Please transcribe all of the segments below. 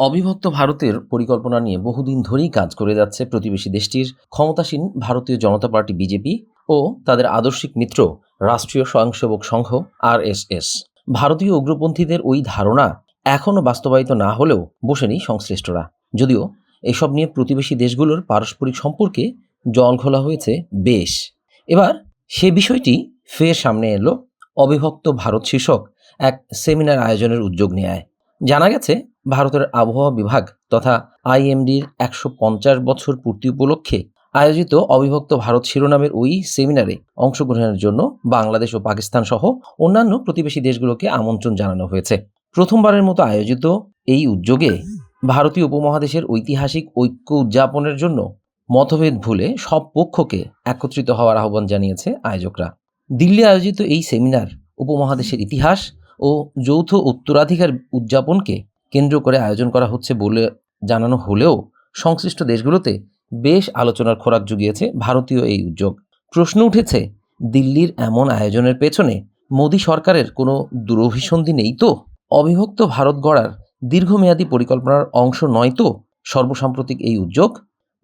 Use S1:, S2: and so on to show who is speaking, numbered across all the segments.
S1: অবিভক্ত ভারতের পরিকল্পনা নিয়ে বহুদিন ধরেই কাজ করে যাচ্ছে প্রতিবেশী দেশটির ক্ষমতাসীন ভারতীয় জনতা পার্টি বিজেপি ও তাদের আদর্শিক মিত্র রাষ্ট্রীয় স্বয়ংসেবক সংঘ আরএসএস। ভারতীয় উগ্রপন্থীদের ওই ধারণা এখনও বাস্তবায়িত না হলেও বসেনি সংশ্লিষ্টরা। যদিও এসব নিয়ে প্রতিবেশী দেশগুলোর পারস্পরিক সম্পর্কে জল ঘোলা হয়েছে বেশ। এবার সে বিষয়টি ফের সামনে এলো অবিভক্ত ভারত শীর্ষক এক সেমিনার আয়োজনের উদ্যোগ নেয় জানা গেছে ভারতের আবহাওয়া বিভাগ তথা আইএমডির একশো পঞ্চাশ বছর পূর্তি উপলক্ষে আয়োজিত অবিভক্ত ভারত শিরোনামের ওই সেমিনারে অংশগ্রহণের জন্য বাংলাদেশ ও পাকিস্তান সহ অন্যান্য প্রতিবেশী দেশগুলোকে আমন্ত্রণ জানানো হয়েছে। প্রথমবারের মতো আয়োজিত এই উদ্যোগে ভারতীয় উপমহাদেশের ঐতিহাসিক ঐক্য উদযাপনের জন্য মতভেদ ভুলে সব পক্ষকে একত্রিত হওয়ার আহ্বান জানিয়েছে আয়োজকরা। দিল্লি আয়োজিত এই সেমিনার উপমহাদেশের ইতিহাস ও যৌথ উত্তরাধিকার উদযাপনকে কেন্দ্র করে আয়োজন করা হচ্ছে বলে জানানো হলেও সংশ্লিষ্ট দেশগুলোতে বেশ আলোচনার খোরাক জুগিয়েছে ভারতীয় এই উদ্যোগ। প্রশ্ন উঠেছে, দিল্লির এমন আয়োজনের পেছনে মোদী সরকারের কোনো দুরভিসন্ধি নেই তো? অবিভক্ত ভারত গড়ার দীর্ঘমেয়াদী পরিকল্পনার অংশ নয় তো সর্বসাম্প্রতিক এই উদ্যোগ?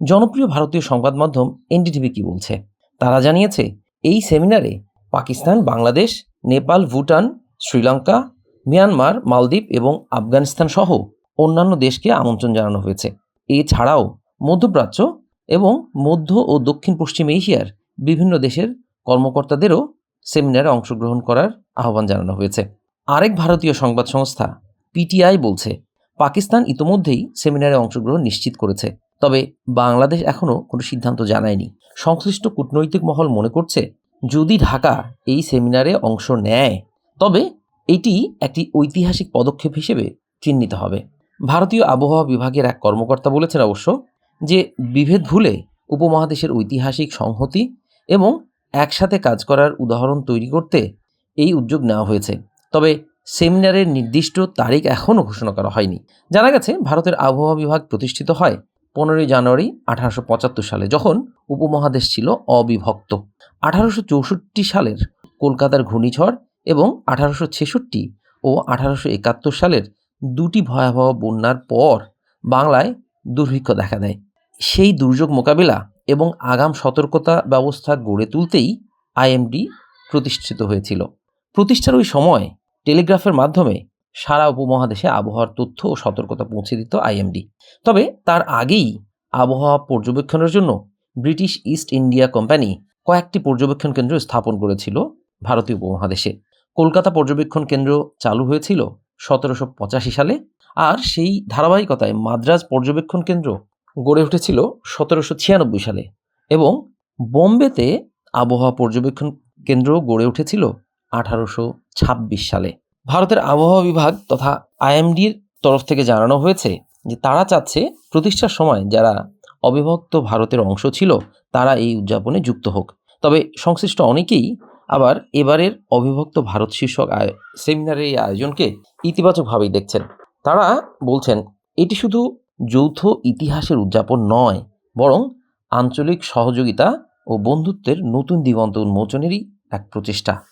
S1: জনপ্রিয় ভারতীয় সংবাদ মাধ্যম এনডিটিভি কি বলছে? তারা জানিয়েছে, এই সেমিনারে পাকিস্তান, বাংলাদেশ, নেপাল, ভুটান, শ্রীলঙ্কা মিয়ানমার, মালদ্বীপ এবং আফগানিস্তান সহ অন্যান্য দেশকে আমন্ত্রণ জানানো হয়েছে। এছাড়াও মধ্যপ্রাচ্য এবং মধ্য ও দক্ষিণ পশ্চিম এশিয়ার বিভিন্ন দেশের কর্মকর্তাদেরও সেমিনারে অংশগ্রহণ করার আহ্বান জানানো হয়েছে। আরেক ভারতীয় সংবাদ সংস্থা পিটিআই বলছে, পাকিস্তান ইতোমধ্যেই সেমিনারে অংশগ্রহণ নিশ্চিত করেছে, তবে বাংলাদেশ এখনও কোনো সিদ্ধান্ত জানায়নি। সংশ্লিষ্ট কূটনৈতিক মহল মনে করছে, যদি ঢাকা এই সেমিনারে অংশ নেয়, তবে এটি একটি ঐতিহাসিক পদক্ষেপ হিসেবে চিহ্নিত হবে। ভারতীয় আবহাওয়া বিভাগের এক কর্মকর্তা বলেছেন অবশ্য যে, বিভেদ ভুলে উপমহাদেশের ঐতিহাসিক সংহতি এবং একসাথে কাজ করার উদাহরণ তৈরি করতে এই উদ্যোগ নেওয়া হয়েছে। তবে সেমিনারের নির্দিষ্ট তারিখ এখনও ঘোষণা করা হয়নি। জানা গেছে, ভারতের আবহাওয়া বিভাগ প্রতিষ্ঠিত হয় পনেরোই জানুয়ারি আঠারোশো পঁচাত্তর সালে, যখন উপমহাদেশ ছিল অবিভক্ত। আঠারোশো চৌষট্টি সালের কলকাতার ঘূর্ণিঝড় এবং আঠারোশো ছেষট্টি ও আঠারোশো একাত্তর সালের দুটি ভয়াবহ বন্যার পর বাংলায় দুর্ভিক্ষ দেখা দেয়। সেই দুর্যোগ মোকাবিলা এবং আগাম সতর্কতা ব্যবস্থা গড়ে তুলতেই আইএমডি প্রতিষ্ঠিত হয়েছিল। প্রতিষ্ঠার ওই সময় টেলিগ্রাফের মাধ্যমে সারা উপমহাদেশে আবহাওয়ার তথ্য ও সতর্কতা পৌঁছে দিত আইএমডি। তবে তার আগেই আবহাওয়া পর্যবেক্ষণের জন্য ব্রিটিশ ইস্ট ইন্ডিয়া কোম্পানি কয়েকটি পর্যবেক্ষণ কেন্দ্র স্থাপন করেছিল ভারতীয় উপমহাদেশে। কলকাতা পর্যবেক্ষণ কেন্দ্র চালু হয়েছিল সতেরোশো পঁচাশি সালে, আর সেই ধারাবাহিকতায় মাদ্রাজ পর্যবেক্ষণ কেন্দ্র গড়ে উঠেছিল সতেরোশো ছিয়ানব্বই সালে এবং বোম্বেতে আবহাওয়া পর্যবেক্ষণ কেন্দ্র গড়ে উঠেছিল আঠারোশো ছাব্বিশ সালে। ভারতের আবহাওয়া বিভাগ তথা আইএমডির তরফ থেকে জানানো হয়েছে যে তারা চাচ্ছে প্রতিষ্ঠার সময় যারা অবিভক্ত ভারতের অংশ ছিল, তারা এই উদযাপনে যুক্ত হোক। তবে সংশ্লিষ্ট অনেকেই আবার এবারের অবিভক্ত ভারত শীর্ষক আয় সেমিনারের এই আয়োজনকে ইতিবাচকভাবেই দেখছেন। তারা বলছেন, এটি শুধু যৌথ ইতিহাসের উদযাপন নয়, বরং আঞ্চলিক সহযোগিতা ও বন্ধুত্বের নতুন দিগন্ত উন্মোচনেরই এক প্রচেষ্টা।